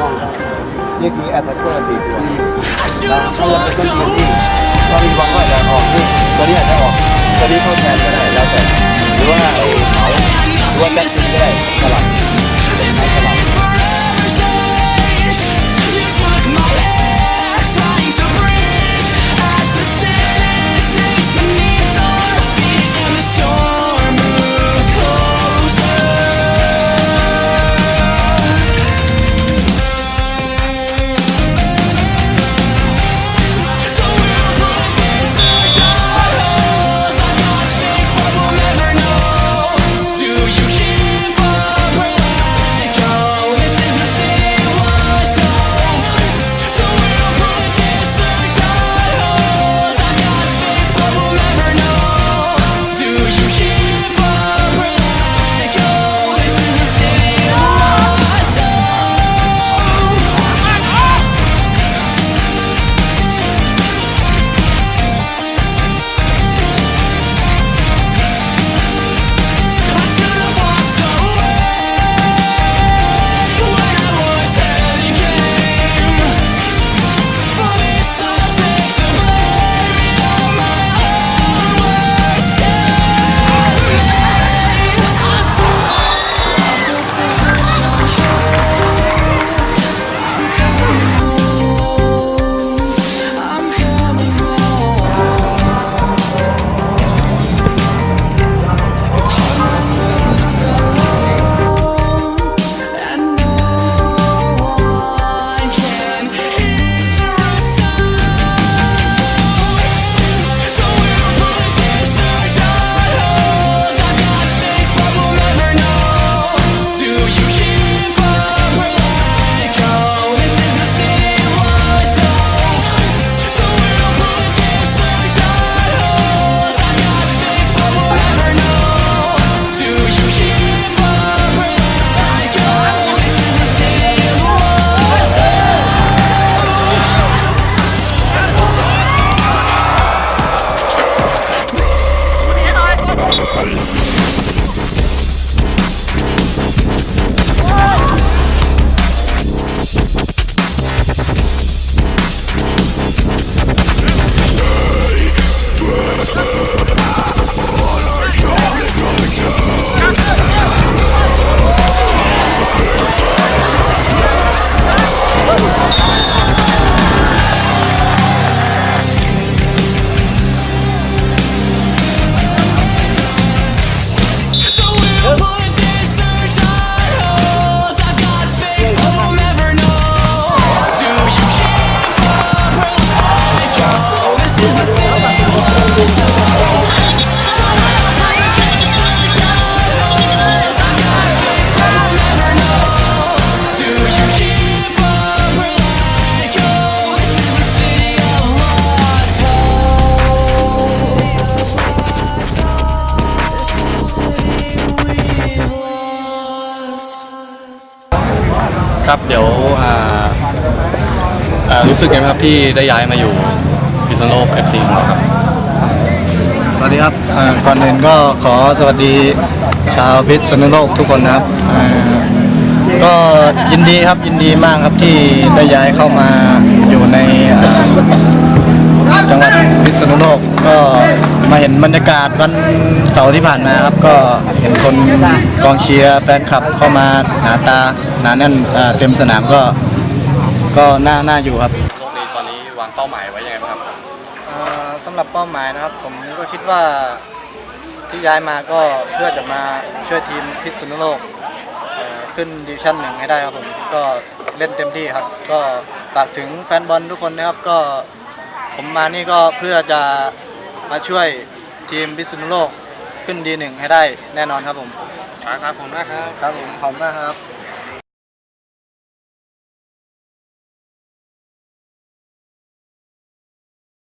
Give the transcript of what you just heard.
มองครับนี่คือแอตแทกเกอร์สี่ตัว I แล้ว should ถ้า have ยังเป็น walked ต้นทีม away. ที่ก็มีบางก็อาจจะออกที่ตัวนี้อาจจะออกตัวนี้เข้าแทนก็ได้แล้วแต่หรือว่าไอ้เขาหรือว่าแบ็คซิงก็ได้สลับ This is forever ครับเดี๋ยวอ่าอ่ารู้สึกไงบ้างครับที่ได้ย้ายมาอยู่พิษณุโลกเอฟซีของเราครับสวัสดีครับเอ่อก่อนอื่นก็ขอสวัสดีชาวพิษณุโลกทุกคนนะครับเอ่อก็ยินดีครับยินดีมากครับที่ได้ย้ายเข้ามาอยู่ในเอ่อ จังหวัดพิษณุโลกก็มาเห็นบรรยากาศวันเสาร์ที่ผ่านมาครับ ก็เห็นคนกองเชียร์แฟนคลับเข้ามาหนาตาหนาแน่นเต็มสนามก็ก็น่าน่าอยู่ครับโลกนี้ตอนนี้วางเป้าหมายไว้ยังไงครับสำหรับเป้าหมายนะครับ ผมก็คิดว่าที่ย้ายมาก็เพื่อจะมาช่วยทีมพิษณุโลกขึ้นดิวิชั่นหนึ่งให้ได้ครับผมก็เล่นเต็มที่ครับ ก็ฝากถึงแฟนบอลทุกคนนะครับก็ ผมมานี่ก็เพื่อจะมาช่วยทีมพิษณุโลกขึ้นดีหนึ่งให้ได้แน่นอนครับผม ครับผมนะครับ ครับผมขอบคุณมากครับ